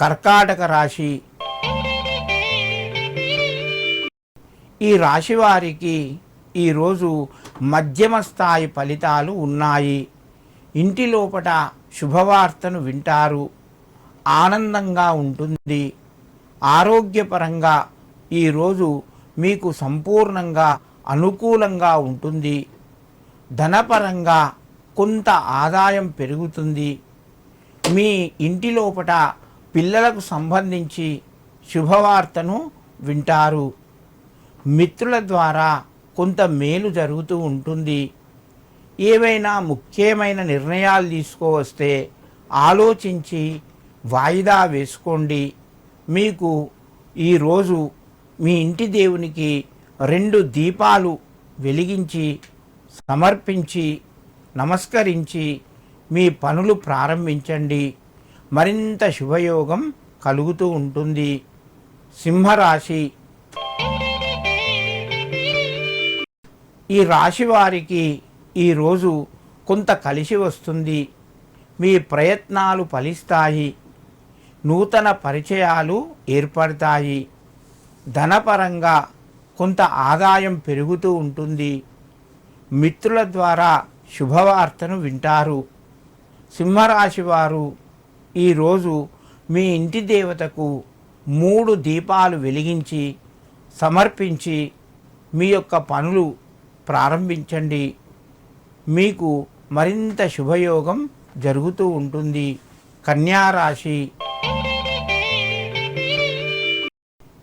కర్కాటక రాశి. ఈ రాశి వారికి ఈరోజు మధ్యమ స్థాయి ఫలితాలు ఉన్నాయి. ఇంటి లోపట శుభవార్తను వింటారు. ఆనందంగా ఉంటుంది. ఆరోగ్యపరంగా ఈరోజు మీకు సంపూర్ణంగా అనుకూలంగా ఉంటుంది. ధనపరంగా కొంత ఆదాయం పెరుగుతుంది. మీ ఇంటి లోపట పిల్లలకు సంబంధించి శుభవార్తను వింటారు. మిత్రుల ద్వారా కొంత మేలు జరుగుతూ ఉంటుంది. ఏవైనా ముఖ్యమైన నిర్ణయాలు తీసుకోవస్తే ఆలోచించి వాయిదా వేసుకోండి. మీకు ఈరోజు మీ ఇంటి దేవునికి రెండు దీపాలు వెలిగించి సమర్పించి నమస్కరించి మీ పనులు ప్రారంభించండి. మరింత శుభయోగం కలుగుతూ ఉంటుంది. సింహరాశి. ఈ రాశి వారికి ఈరోజు కొంత కలిసి వస్తుంది. మీ ప్రయత్నాలు ఫలిస్తాయి. నూతన పరిచయాలు ఏర్పడతాయి. ధనపరంగా కొంత ఆదాయం పెరుగుతూ ఉంటుంది. మిత్రుల ద్వారా శుభవార్తను వింటారు. సింహరాశి వారు ఈరోజు మీ ఇంటి దేవతకు మూడు దీపాలు వెలిగించి సమర్పించి మీ యొక్క పనులు ప్రారంభించండి. మీకు మరింత శుభయోగం జరుగుతూ ఉంటుంది. కన్యారాశి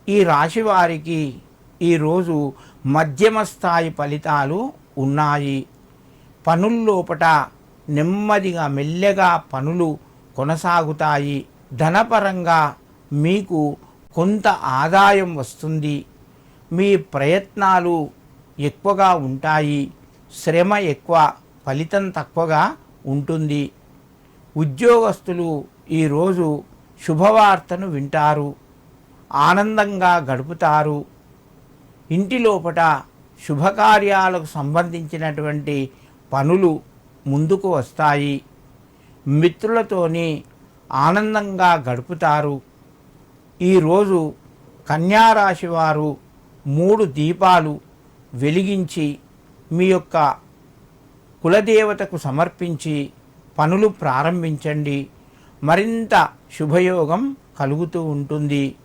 ఈ రాశి వారికి ఈరోజు మధ్యమ స్థాయి ఫలితాలు ఉన్నాయి. పనుల్లోపట నెమ్మదిగా మెల్లగా పనులు కొనసాగుతాయి. ధనపరంగా మీకు కొంత ఆదాయం వస్తుంది. మీ ప్రయత్నాలు ఎక్కువగా ఉంటాయి. శ్రమ ఎక్కువ ఫలితం తక్కువగా ఉంటుంది. ఉద్యోగస్తులు ఈరోజు శుభవార్తను వింటారు. ఆనందంగా గడుపుతారు. ఇంటి లోపట శుభకార్యాలకు సంబంధించినటువంటి పనులు ముందుకు వస్తాయి. మిత్రులతోని ఆనందంగా గడుపుతారు. ఈరోజు కన్యారాశి వారు మూడు దీపాలు వెలిగించి మీ యొక్క కులదేవతకు సమర్పించి పనులు ప్రారంభించండి. మరింత శుభయోగం కలుగుతూ ఉంటుంది.